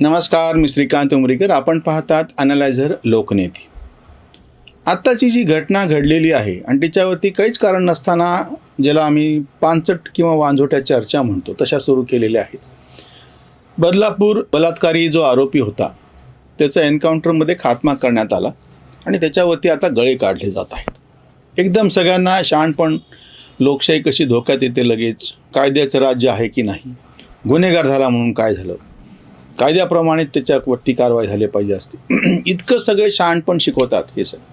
नमस्कार मी श्रीकांत उमरीकर. आपण पाहतात अनालायझर लोकनेते. आत्ताची जी घटना घडलेली आहे आणि तिच्यावरती काहीच कारण नसताना ज्याला आम्ही पानचट किंवा वांझोट्या चर्चा म्हणतो तशा सुरू केलेल्या आहेत. बदलापूर बलात्कारी जो आरोपी होता त्याचा एन्काउंटरमध्ये खात्मा करण्यात आला आणि त्याच्यावरती आता गळे काढले जात आहेत. एकदम सगळ्यांना शहाणपण लोकशाही कशी धोक्यात येते लगेच कायद्याचं राज्य आहे की नाही गुन्हेगार झाला म्हणून काय झालं कायद्याप्रमाणे त्याच्यावरती कारवाई झाली पाहिजे असते. इतकं सगळे शहाणपण शिकवतात हे सगळं.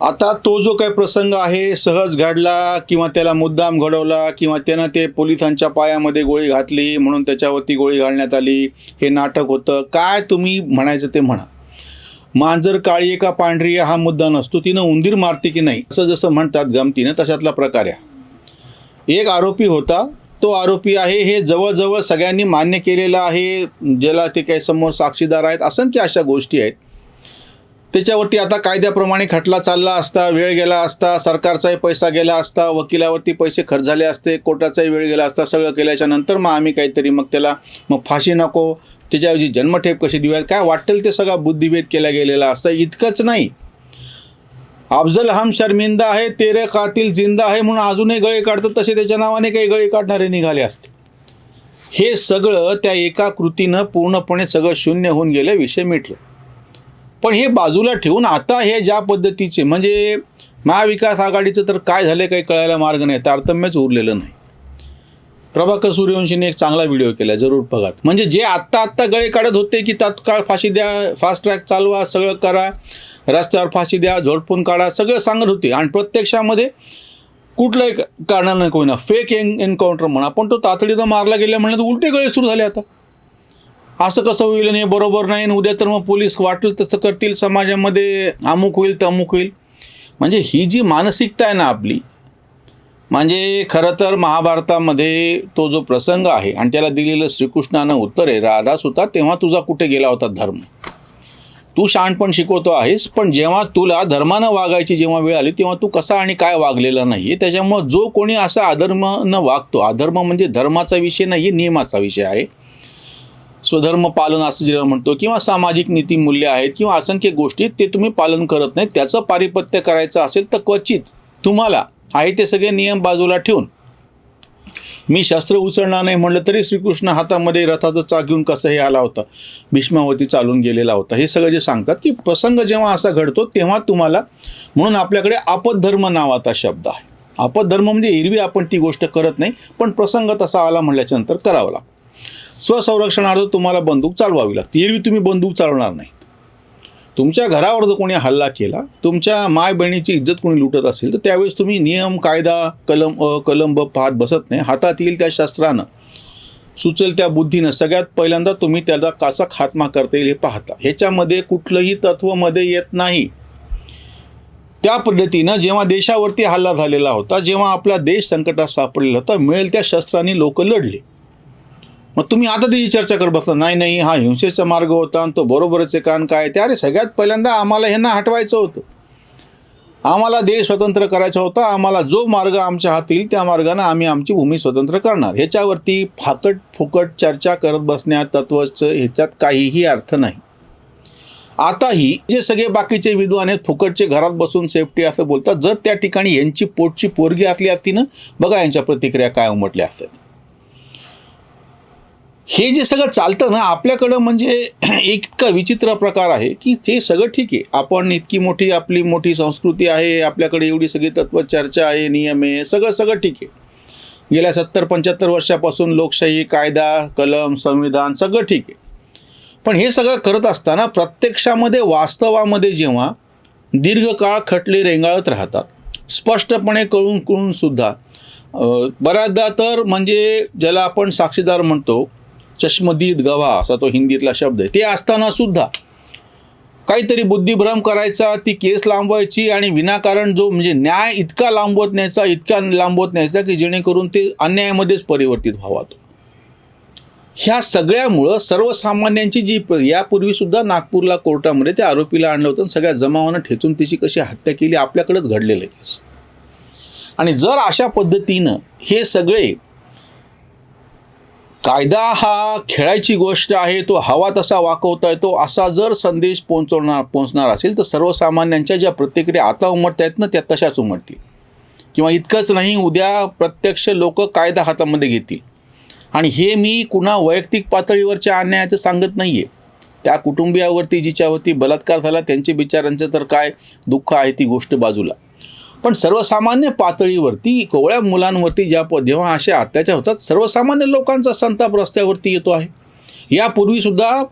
आता तो जो काही प्रसंग आहे सहज घडला किंवा त्याला मुद्दाम घडवला किंवा त्यानं ते पोलिसांच्या पायामध्ये गोळी घातली म्हणून त्याच्यावरती गोळी घालण्यात आली हे नाटक होतं काय तुम्ही म्हणायचं ते म्हणा. मांजर काळी का पांढरी हा मुद्दा नसतो तिनं उंदीर मारते की नाही? असं जसं म्हणतात गमतीनं तशातला प्रकार आहे. एक आरोपी होता तो आरोपी आहे. हे जवळजवळ सगळ्यांनी मान्य केलेलं आहे. ज्याला ते काही समोर साक्षीदार आहेत. असंख्य अशा गोष्टी आहेत. त्याच्यावरती आता कायद्याप्रमाणे खटला चालला असता वेळ गेला असता सरकारचाही पैसा गेला असता वकिलावरती पैसे खर्च झाले असते कोर्टाचाही वेळ गेला असता सगळं केल्याच्यानंतर मग आम्ही काहीतरी मग त्याला मग फाशी नको त्याच्याऐवजी जन्मठेप कशी देऊयात काय वाटेल ते सगळा बुद्धिभेद केला गेलेला असतं. इतकंच नाही. अफजल हम शर्मिंदा आहे तेरे कातील जिंदा आहे म्हणून अजूनही गळे काढतात तसे त्याच्या नावाने काही गळे काढणारे निघाले असते. हे सगळं त्या एका कृतीनं पूर्णपणे सगळं शून्य होऊन गेलं विषय मिटलं. पण हे बाजूला ठेवून आता हे ज्या पद्धतीचे म्हणजे महाविकास आघाडीचं तर काय झालं काही कळायला मार्ग नाही तारतम्यच उरलेलं नाही. प्रभाकर सूर्यवंशीने एक चांगला व्हिडिओ केला जरूर बघा. म्हणजे जे आत्ता आत्ता गळे काढत होते की तात्काळ फाशी द्या फास्ट ट्रॅक चालवा सगळं करा रस्त्यावर फाशी द्या झोडपून काढा सगळं सांगत होते. आणि प्रत्यक्षामध्ये कुठलंही कारणानं कोणा फेक एन एन्काउंटर म्हणा. पण तो तातडीनं मारला गेला म्हणलं तर उलटे गळे सुरू झाले आता. असं कसं होईल नाही बरोबर नाही आणि उद्या तर मग पोलीस वाटेल तसं करतील समाजामध्ये अमुक होईल तमुक होईल. म्हणजे ही जी मानसिकता आहे ना आपली म्हणजे खरं तर महाभारतामध्ये तो जो प्रसंग आहे आणि त्याला दिलेलं श्रीकृष्णानं उत्तर आहे राधास होता तेव्हा तुझा कुठे गेला होता धर्म? तू शहाणपण शिकवतो आहेस पण जेव्हा तुला धर्मानं वागायची जेव्हा वेळ आली तेव्हा तू कसा आणि काय वागलेला नाही आहे त्याच्यामुळं जो कोणी असा अधर्मानं वागतो अधर्म म्हणजे धर्माचा विषय नाही आहे नियमाचा विषय आहे. स्वधर्म पालन असं जेव्हा म्हणतो किंवा सामाजिक नीतिमूल्य आहेत किंवा असंख्य गोष्टी ते तुम्ही पालन करत नाही त्याचं पारिपत्य करायचं असेल तर क्वचित तुम्हाला आहे ते सगळे नियम बाजूला ठेवून मी शास्त्र उचलणार नाही म्हणलं तरी श्रीकृष्ण हातामध्ये रथाचं चाक घेऊन कसं हे आला होता. भीष्मावती चालून गेलेला होता. हे सगळं जे सांगतात की प्रसंग जेव्हा असा घडतो तेव्हा तुम्हाला म्हणून आपल्याकडे आपद्धर्म नावाचा शब्द आहे. आपद्धर्म म्हणजे एरवी आपण ती गोष्ट करत नाही पण प्रसंग तसा आला म्हणल्याच्या नंतर करावा लागतो. स्वसंरक्षणार्थ तुम्हाला बंदूक चालवावी लागते. एरवी तुम्ही बंदूक चालवणार नाही. तुमच्या घरावर जर कोणी हल्ला केला तुमच्या माय बहिणीची इज्जत कोणी लुटत असेल तर त्यावेळेस तुम्ही नियम कायदा कलम अ कलम ब पाहत बसत नाही. हातात येईल त्या शस्त्रानं. सुचेल त्या बुद्धीनं. सगळ्यात पहिल्यांदा तुम्ही त्याला कसा खात्मा करता येईल हे पाहता. ह्याच्यामध्ये कुठलंही तत्वमध्ये येत नाही. त्या पद्धतीनं जेव्हा देशावरती हल्ला झालेला होता जेव्हा आपला देश संकटात सापडलेला होता मिळेल त्या शस्त्रांनी लोक लढले. मग तुम्ही आता त्याची चर्चा करत बसला. नाही नाही हा हिंसेचा मार्ग होता आणि तो बरोबरच आहे. कारण काय? ते अरे सगळ्यात पहिल्यांदा आम्हाला ह्यांना हटवायचं होतं. आम्हाला देश स्वतंत्र करायचा होता. आम्हाला जो मार्ग आमच्या हात येईल त्या मार्गानं आम्ही आमची भूमी स्वतंत्र करणार. ह्याच्यावरती फाकट फुकट चर्चा करत बसण्यात तत्वचं ह्याच्यात काहीही अर्थ नाही. आताही जे सगळे बाकीचे विद्वान आहेत फुकटचे घरात बसून सेफ्टी असं बोलतात. जर त्या ठिकाणी यांची पोटची पोरगी असली असती ना बघा यांच्या प्रतिक्रिया काय उमटल्या असतात. हे जे सगळं चालतं ना आपल्याकडं म्हणजे इतका विचित्र प्रकार आहे की ते सगळं ठीक आहे. आपण इतकी मोठी आपली मोठी संस्कृती आहे आपल्याकडे एवढी सगळी तत्व चर्चा आहे नियम आहे सगळं सगळं ठीक आहे. गेल्या सत्तर पंच्याहत्तर वर्षापासून लोकशाही कायदा कलम संविधान सगळं ठीक आहे. पण हे सगळं करत असताना प्रत्यक्षामध्ये वास्तवामध्ये जेव्हा दीर्घकाळ खटले रेंगाळत राहतात स्पष्टपणे कळून कळून सुद्धा बऱ्याचदा तर म्हणजे ज्याला आपण साक्षीदार म्हणतो चष्मदीद गवा असा तो हिंदीतला शब्द आहे. ते असताना सुद्धा काहीतरी बुद्धिभ्रम करायचा ती केस लांबवायची आणि विनाकारण जो म्हणजे न्याय इतका लांबवत न्यायचा इतका लांबवत न्यायचा की जेणेकरून ते अन्यायामध्येच परिवर्तित व्हावा तो. ह्या सगळ्यामुळं सर्वसामान्यांची जी यापूर्वी सुद्धा नागपूरला कोर्टामध्ये त्या आरोपीला आणलं होतं सगळ्या जमावानं ठेचून तिची कशी हत्या केली आपल्याकडेच घडलेलं आहे. आणि जर अशा पद्धतीनं हे सगळे कायदा हा खेळायची गोष्ट आहे तो हवा तसा वाकवता येतो असा जर संदेश पोहोचवणार पोहोचणार असेल तर सर्वसामान्यांच्या ज्या प्रतिक्रिया आता उमटत आहेत ना त्या तशाच उमटतील. किंवा इतकंच नाही उद्या प्रत्यक्ष लोक कायदा हातामध्ये घेतील. आणि हे मी कुणा वैयक्तिक पातळीवरच्या अन्यायाचं सांगत नाही आहे त्या कुटुंबियावरती जिच्यावरती बलात्कार झाला त्यांचे बिचारांचं तर काय दुःख आहे ती गोष्ट बाजूला. पण सर्वसामान्य पातळीवरती कोवळ्या मुलांवरती ज्या प जेव्हा असे अत्याचार होतात सर्वसामान्य लोकांचा संताप रस्त्यावरती येतो आहे. यापूर्वीसुद्धा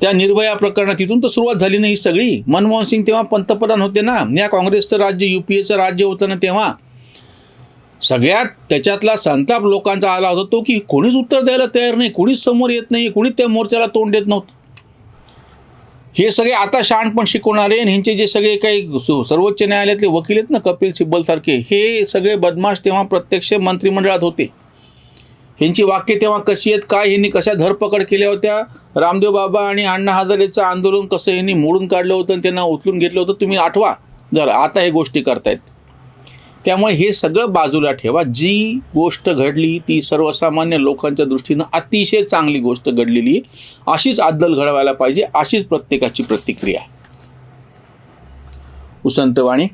त्या निर्भया प्रकरणात तिथून तर सुरुवात झाली नाही ही सगळी. मनमोहन सिंग तेव्हा पंतप्रधान होते ना. या काँग्रेसचं राज्य यू पी एचं राज्य होतं ना तेव्हा. सगळ्यात त्याच्यातला संताप लोकांचा आला होता तो की कोणीच उत्तर द्यायला तयार नाही कोणीच समोर येत नाही कोणीच त्या मोर्चाला तोंड देत नव्हतं. हे सगळे आता शहाणपण शिकवणारे आणि ह्यांचे जे सगळे काही सर्वोच्च न्यायालयातले वकील आहेत ना कपिल सिब्बल सारखे हे सगळे बदमाश तेव्हा प्रत्यक्ष मंत्रिमंडळात होते. ह्यांची वाक्य तेव्हा कशी आहेत काय ह्यांनी कशा धरपकड केल्या होत्या रामदेव बाबा आणि अण्णा हजारेचं आंदोलन कसं ह्यांनी मोडून काढलं होतं आणि त्यांना उचलून घेतलं होतं तुम्ही आठवा. जर आता हे गोष्टी करतायत. त्यामुळे हे सगळं बाजूला ठेवा. जी गोष्ट घडली ती सर्वसामान्य लोकांच्या दृष्टीनं अतिशय चांगली गोष्ट घडलेली आहे. अशीच अद्दल घडवायला पाहिजे अशीच प्रत्येकाची प्रतिक्रिया उसंतवाणी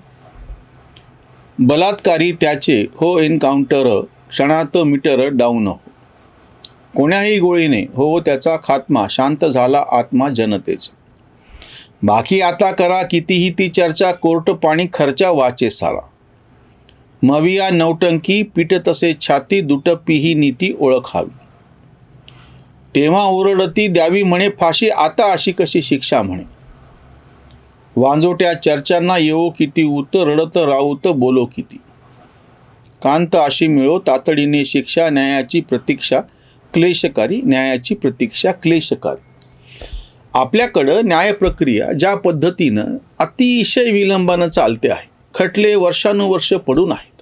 बलात्कारी त्याचे हो एन्काउंटर क्षणात मीटर डाऊन. हो कोण्याही गोळीने हो त्याचा खात्मा शांत झाला आत्मा जनतेचा. बाकी आता करा कितीही ती चर्चा कोर्ट पाणी खर्चा वाचे सारा. मविया नौटंकी पीठ तसे छाती दुटप्पी ही नीती ओळखावी. तेव्हा ओरडती द्यावी म्हणे फाशी आता अशी कशी शिक्षा म्हणे? वांजोट्या चर्चांना येवो किती उत रडत राऊत बोलो किती? कांत अशी मिळो तातडीने शिक्षा न्यायाची प्रतीक्षा क्लेशकारी न्यायाची प्रतीक्षा क्लेशकारी. आपल्याकडं न्याय प्रक्रिया ज्या पद्धतीनं अतिशय विलंबानं चालते आहे खटले वर्षानुवर्ष पडून आहे.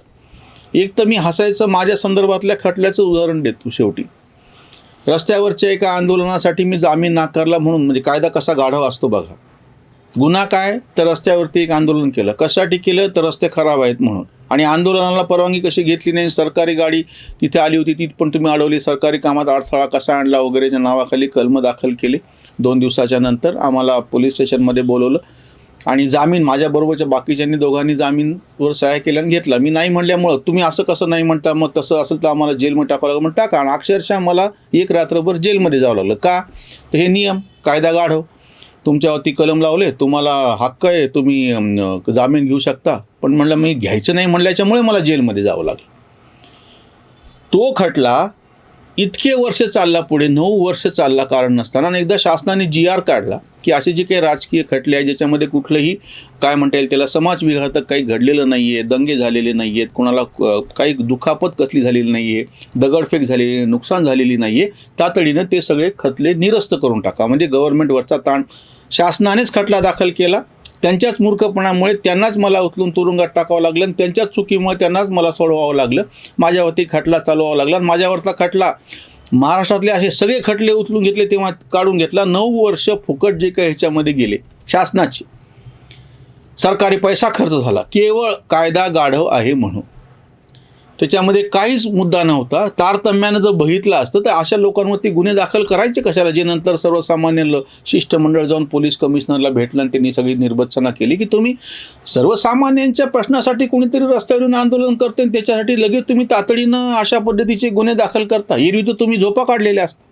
एक तर मी हसायचं माझ्या संदर्भातल्या खटल्याचं उदाहरण देतो शेवटी. रस्त्यावरच्या एका आंदोलनासाठी मी जामीन नाकारला म्हणून म्हणजे कायदा कसा गाढव असतो बघा. गुन्हा काय? तर रस्त्यावरती एक आंदोलन केलं. कशासाठी केलं? तर रस्ते खराब आहेत म्हणून. आणि आंदोलनाला परवानगी कशी घेतली नाही? सरकारी गाडी तिथे आली होती ती पण तुम्ही अडवली. सरकारी कामात अडथळा कसा आणला? वगैरेच्या नावाखाली कलम दाखल केले. दोन दिवसाच्या नंतर आम्हाला पोलीस स्टेशनमध्ये बोलवलं. आणि जामीन माझ्याबरोबरच्या बाकीच्यांनी दोघांनी जामीनवर सह्या केल्या आणि घेतला. मी नाही म्हणल्यामुळं तुम्ही असं कसं नाही म्हणता मग तसं असेल तर आम्हाला जेलमध्ये टाकावं लागलं मग टाका. आणि अक्षरशः मला एक रात्रभर जेलमध्ये जावं लागलं. का? तर हे नियम कायदा गाढव. तुमच्यावरती कलम लावले तुम्हाला हक्क आहे तुम्ही जामीन घेऊ शकता. पण म्हणलं मी घ्यायचं नाही म्हणल्याच्यामुळे मला जेलमध्ये जावं लागलं. तो खटला इतके वर्ष चालला पुढे नऊ वर्ष चालला कारण नसताना आणि एकदा शासनाने जी आर काढला. की असे जे काही राजकीय खटले आहे ज्याच्यामध्ये कुठलंही काय म्हणता येईल त्याला समाजविघातक काही घडलेलं नाही आहे दंगे झालेले नाही आहेत कोणाला काही दुखापत कसली झालेली नाही आहे दगडफेक झालेली नुकसान झालेली नाही आहे तातडीनं ते सगळे खटले निरस्त करून टाका. म्हणजे गव्हर्नमेंटवरचा ताण शासनानेच खटला दाखल केला. त्यांच्याच मूर्खपणामुळे त्यांनाच मला उचलून तुरुंगात टाकावं लागलं आणि त्यांच्याच चुकीमुळे त्यांनाच मला सोडवावं लागलं. माझ्यावरती खटला चालवावा लागला आणि माझ्यावरचा खटला महाराष्ट्रातले असे सगळे खटले उचलून घेतले तेव्हा काढून घेतला. नऊ वर्ष फुकट जे काही ह्याच्यामध्ये गेले शासनाचे. सरकारी पैसा खर्च झाला. केवळ कायदा गाढव आहे म्हणून. त्याच्यामध्ये काहीच मुद्दा नव्हता. तारतम्यानं जर बघितलं असतं तर अशा लोकांवरती गुन्हे दाखल करायचे कशाला? जे नंतर सर्वसामान्य शिष्टमंडळ जाऊन पोलीस कमिशनरला भेटलं आणि त्यांनी सगळी निर्बत्सना केली की तुम्ही सर्वसामान्यांच्या प्रश्नासाठी कोणीतरी रस्त्यावरून आंदोलन करते आणि त्याच्यासाठी लगेच तुम्ही तातडीनं अशा पद्धतीचे गुन्हे दाखल करता. एरवी तर तुम्ही झोपा काढलेल्या असतात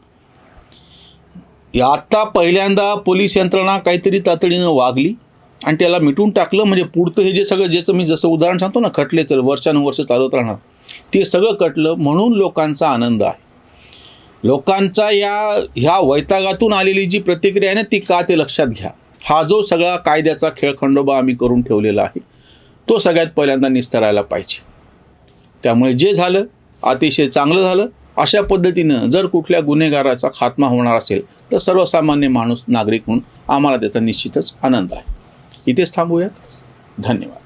आत्ता पहिल्यांदा पोलीस यंत्रणा काहीतरी तातडीनं वागली आणि त्याला मिटून टाकलं. म्हणजे पुढतं हे जे सगळं ज्याचं मी जसं उदाहरण सांगतो ना खटले तर वर्षानुवर्ष चालत राहणार. ते सगळं कटलं म्हणून लोकांचा आनंद आहे. लोकांचा या ह्या वैतागातून आलेली जी प्रतिक्रिया आहे ना ती का ते लक्षात घ्या. हा जो सगळा कायद्याचा खेळखंडोबा आम्ही करून ठेवलेला आहे तो सगळ्यात पहिल्यांदा निस्तरायला पाहिजे. त्यामुळे जे झालं अतिशय चांगलं झालं अशा पद्धतीनं जर कुठल्या गुन्हेगाराचा खात्मा होणार असेल तर सर्वसामान्य माणूस नागरिक म्हणून आम्हाला त्याचा निश्चितच आनंद आहे. इथेच थांबूयात. धन्यवाद.